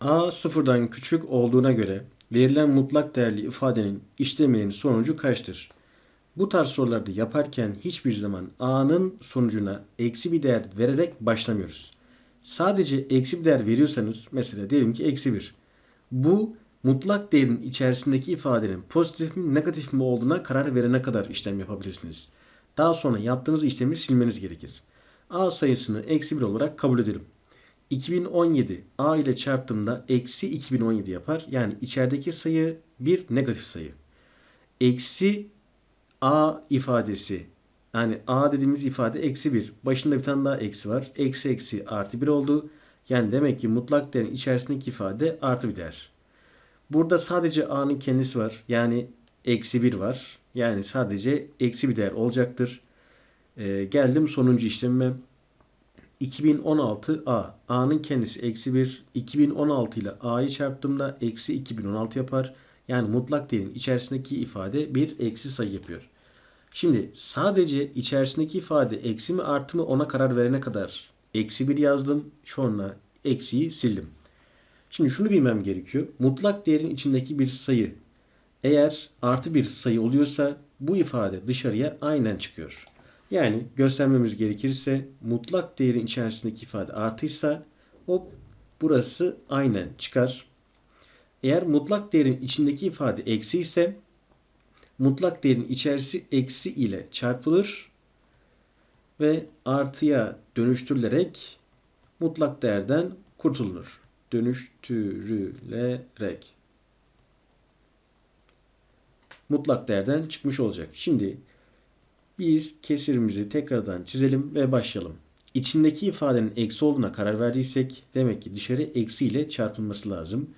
A sıfırdan küçük olduğuna göre verilen mutlak değerli ifadenin işleminin sonucu kaçtır? Bu tarz sorularda yaparken hiçbir zaman A'nın sonucuna eksi bir değer vererek başlamıyoruz. Sadece eksi bir değer veriyorsanız mesela diyelim ki eksi 1. Bu mutlak değerin içerisindeki ifadenin pozitif mi negatif mi olduğuna karar verene kadar işlem yapabilirsiniz. Daha sonra yaptığınız işlemi silmeniz gerekir. A sayısını eksi 1 olarak kabul edelim. 2017 A ile çarptığımda eksi 2017 yapar. Yani içerideki sayı bir negatif sayı. Eksi A ifadesi yani A dediğimiz ifade eksi 1. Başında bir tane daha eksi var. Eksi eksi artı 1 oldu. Yani demek ki mutlak değerin içerisindeki ifade artı bir değer. Burada sadece A'nın kendisi var. Yani eksi 1 var. Yani sadece eksi bir değer olacaktır. Ee, geldim sonuncu işlemime. 2016 A. A'nın kendisi eksi 1. 2016 ile A'yı çarptığımda eksi 2016 yapar. Yani mutlak değerin içerisindeki ifade bir eksi sayı yapıyor. Şimdi sadece içerisindeki ifade eksi mi artı mı ona karar verene kadar eksi 1 yazdım. Sonra eksiyi sildim. Şimdi şunu bilmem gerekiyor. Mutlak değerin içindeki bir sayı eğer artı bir sayı oluyorsa bu ifade dışarıya aynen çıkıyor. Yani göstermemiz gerekirse mutlak değerin içerisindeki ifade artıysa hop burası aynen çıkar. Eğer mutlak değerin içindeki ifade eksi ise mutlak değerin içerisi eksi ile çarpılır ve artıya dönüştürülerek mutlak değerden kurtulunur. Dönüştürülerek mutlak değerden çıkmış olacak. Şimdi biz kesirimizi tekrardan çizelim ve başlayalım. İçindeki ifadenin eksi olduğuna karar verdiysek demek ki dışarı eksi ile çarpılması lazım.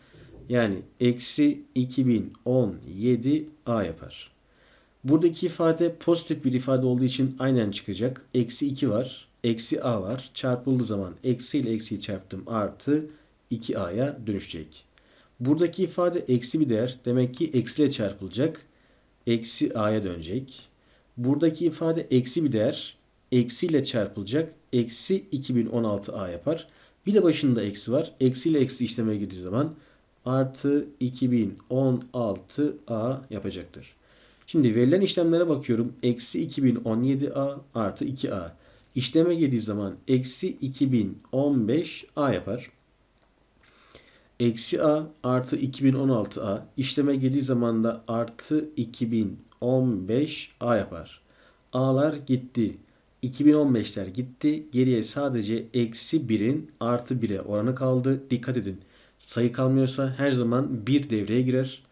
Yani eksi 2017a yapar. Buradaki ifade pozitif bir ifade olduğu için aynen çıkacak. Eksi 2 var. Eksi a var. Çarpıldığı zaman eksi ile eksiyi çarptım artı 2a'ya dönüşecek. Buradaki ifade eksi bir değer. Demek ki eksi ile çarpılacak. Eksi a'ya dönecek. Buradaki ifade eksi bir değer. Eksi ile çarpılacak. Eksi 2016a yapar. Bir de başında eksi var. Eksi ile eksi işlemeye girdiği zaman artı 2016a yapacaktır. Şimdi verilen işlemlere bakıyorum. Eksi 2017a artı 2a. İşleme girdiği zaman eksi 2015a yapar. Eksi a artı 2016a. İşleme girdiği zaman da artı 2015a yapar. A'lar gitti. 2015'ler gitti. Geriye sadece eksi 1'in artı 1'e oranı kaldı. Dikkat edin sayı kalmıyorsa her zaman 1 devreye girer.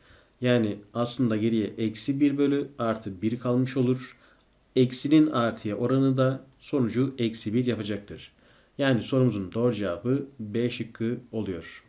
Yani aslında geriye eksi 1 bölü artı 1 kalmış olur. Eksinin artıya oranı da sonucu eksi 1 yapacaktır. Yani sorumuzun doğru cevabı B şıkkı oluyor.